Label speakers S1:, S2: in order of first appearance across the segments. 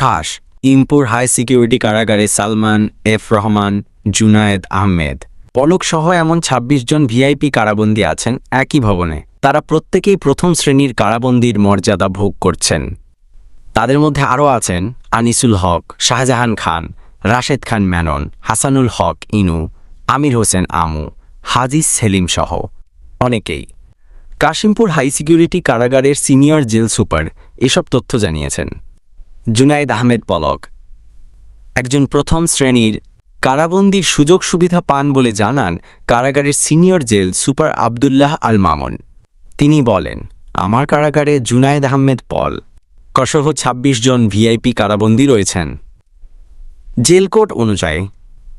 S1: খাস, ইমপুর high security কারাগারে Salman, F Rahman, Junaid Ahmed. Palak সহ এমন ২৬ জন ভিআইপি কারাবন্দী আছেন একই ভবনে। তারা প্রত্যেকেই প্রথম শ্রেণির কারাবন্দির মর্যাদা ভোগ করছেন। তাদের মধ্যে আরও আছেন আনিসুল হক, শাহজাহান খান, রাশেদ খান ম্যানন, হাসানুল হক ইনু, আমির হোসেন আমু হাজিজ সেলিম সহ অনেকেই। কাশিমপুর হাই সিকিউরিটি কারাগারের সিনিয়র জেল সুপার এসব তথ্য জানিয়েছেন। জুনায়েদ আহমেদ পলক। একজন প্রথম শ্রেণির কারাবন্দির সুযোগ সুবিধা পান বলে জানান কারাগারের senior jail super Abdullah Al Mamun. তিনি বলেন, আমার কারাগারে জুনায়েদ আহমেদ পল। কসহ ২৬ জন ভিআইপি কারাবন্দী রয়েছেন। জেল কোড অনুযায়ী,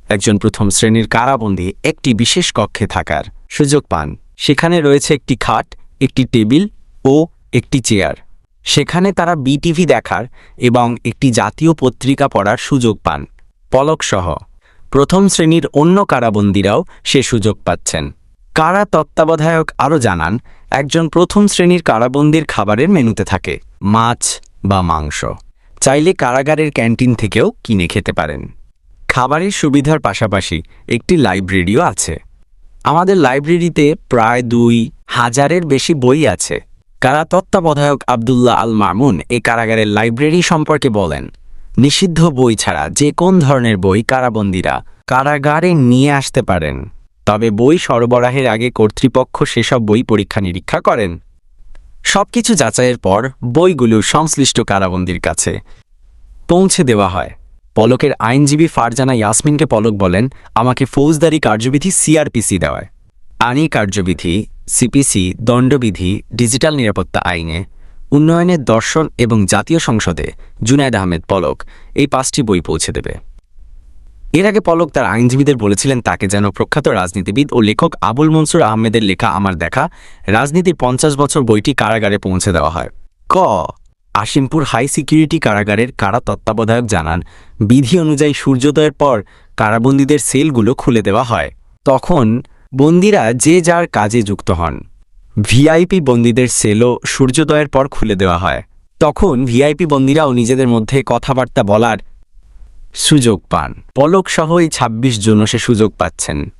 S1: একজন প্রথম শ্রেণির কারাবন্দী একটি বিশেষ কক্ষে থাকার সুযোগ পান। সেখানে রয়েছে একটি খাট, একটি টেবিল ও একটি চেয়ার। সেখানে তারা বিটিভি দেখার এবং একটি জাতীয় পত্রিকা পড়ার সুযোগ পান। পলকসহ প্রথম শ্রেণির অন্য কারাবন্দীরাও সে সুযোগ পাচ্ছেন। কারা তত্ত্বাবধায়ক আরও জানান, একজন প্রথম শ্রেণির কারাবন্দির খাবারের মেনুতে থাকে মাছ বা মাংস। চাইলে কারাগারের ক্যান্টিন থেকেও কিনে খেতে পারেন। খাবারের সুবিধার পাশাপাশি একটি লাইব্রেরিও আছে। আমাদের লাইব্রেরিতে প্রায় দুই হাজারের বেশি বই আছে। কারা তত্ত্বাবধায়ক আবদুল্লাহ আল মামুন এ কারাগারের লাইব্রেরি সম্পর্কে বলেন, নিষিদ্ধ বই ছাড়া যে কোন ধরনের বই কারাবন্দীরা কারাগারে নিয়ে আসতে পারেন, তবে বই সরবরাহের আগে কর্তৃপক্ষ সেসব বই পরীক্ষা নিরীক্ষা করেন। সবকিছু যাচাইয়ের পর বইগুলো সংশ্লিষ্ট কারাবন্দির কাছে পৌঁছে দেওয়া হয়। পলকের আইনজীবী ফারজানা ইয়াসমিনকে পলক বলেন, আমাকে ফৌজদারি কার্যবিধি সিআরপিসি দেওয়ায়। আইনি কার্যবিধি সিপিসি দণ্ডবিধি, ডিজিটাল নিরাপত্তা আইনে উন্নয়নের দর্শন এবং জাতীয় সংসদে জুনায়দ আহমেদ পলক এই পাঁচটি বই পৌঁছে দেবে। এর আগে পলক তার আইনজীবীদের বলেছিলেন, তাকে যেন প্রখ্যাত রাজনীতিবিদ ও লেখক আবুল মনসুর আহমেদের লেখা আমার দেখা। রাজনীতির পঞ্চাশ বছর বইটি কারাগারে পৌঁছে দেওয়া হয়। ক। আসিমপুর হাই সিকিউরিটি কারাগারের কারা তত্ত্বাবধায়ক জানান, বিধি অনুযায়ী সূর্যোদয়ের পর কারাবন্দীদের সেলগুলো খুলে দেওয়া হয়। তখন বন্দীরা যে যার কাজে যুক্ত হন। ভিআইপি বন্দীদের সেলও সূর্যোদয়ের পর খুলে দেওয়া হয়। তখন ভিআইপি বন্দীরাও নিজেদের মধ্যে কথাবার্তা বলার সুযোগ পান। পলক সহ এই ছাব্বিশ জন সে সুযোগ পাচ্ছেন।